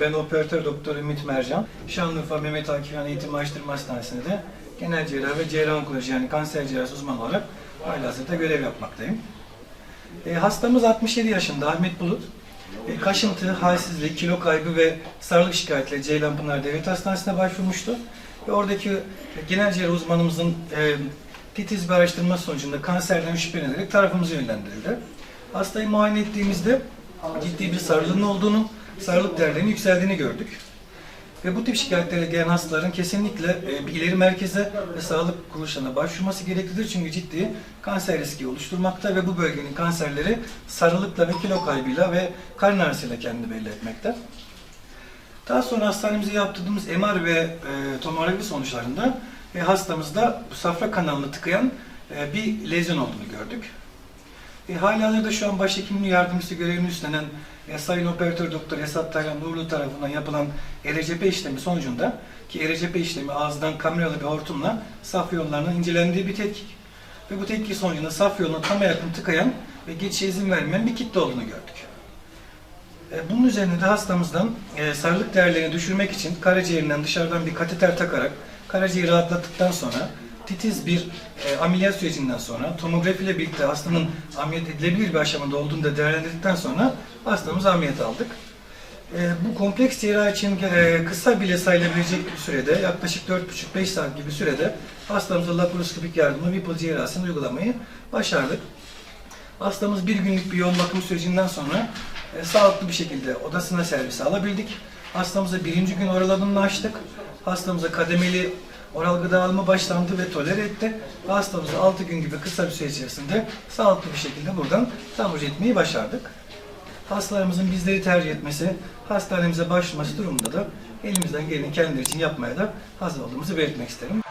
Ben operatör doktor Ümit Mercan. Şanlıurfa Mehmet Akif Han Eğitim Araştırma Hastanesi'nde genel cerrah ve cerrah onkoloji yani kanser cerrahisi uzmanı olarak halihazırda görev yapmaktayım. E, hastamız 67 yaşında Ahmet Bulut. E, kaşıntı, halsizlik, kilo kaybı ve sarılık şikayetle Ceylanpınar Devlet Hastanesi'ne başvurmuştu. Ve oradaki genel cerrah uzmanımızın e, titiz bir araştırma sonucunda kanserden şüphelenerek tarafımıza yönlendirildi. Hastayı muayene ettiğimizde ciddi bir sarılığın olduğunu, sarılık değerlerinin yükseldiğini gördük. Ve bu tip şikayetlerle gelen hastaların kesinlikle e, bir ileri merkeze ve sağlık kuruluşlarına başvurması gereklidir. Çünkü ciddi kanser riski oluşturmakta ve bu bölgenin kanserleri sarılıkla ve kilo kaybıyla ve karın ağrısıyla kendini belli etmekte. Daha sonra hastanemize yaptırdığımız MR ve e, tomografi sonuçlarında e, hastamızda bu safra kanalını tıkayan e, bir lezyon olduğunu gördük. E, halihazırda şu an başhekimin yardımcısı görevini üstlenen e, Sayın Operatör Doktor Esat Taylan Nurlu tarafından yapılan ERCP işlemi sonucunda ki ERCP işlemi ağızdan kameralı bir hortumla safra yollarının incelendiği bir tetkik. Ve bu tetkik sonucunda safra yoluna tam yakın tıkayan ve geçişe izin vermeyen bir kitle olduğunu gördük. E, Bunun üzerine de hastamızdan e, sarılık değerlerini düşürmek için karaciğerinden dışarıdan bir kateter takarak karaciğeri rahatlattıktan sonra titiz bir e, ameliyat sürecinden sonra tomografi ile birlikte hastanın ameliyat edilebilir bir aşamada olduğunu da değerlendirdikten sonra hastamızı ameliyat aldık. E, bu kompleks cerrahi için e, kısa bile sayılabilecek bir sürede yaklaşık 4,5-5 saat gibi sürede hastamıza laparoskopik yardımla Whipple cerrahisini uygulamayı başardık. Hastamız bir günlük bir yoğun bakım sürecinden sonra e, sağlıklı bir şekilde odasına servise alabildik. Hastamıza birinci gün oral alımını açtık. Hastamıza kademeli oral gıda alımı başlandı ve tolere etti. Hastamızı 6 gün gibi kısa bir süre içerisinde sağlıklı bir şekilde buradan taburcu etmeyi başardık. Hastalarımızın bizleri tercih etmesi, hastanemize başvurması durumunda da elimizden geleni kendileri için yapmaya da hazır olduğumuzu belirtmek isterim.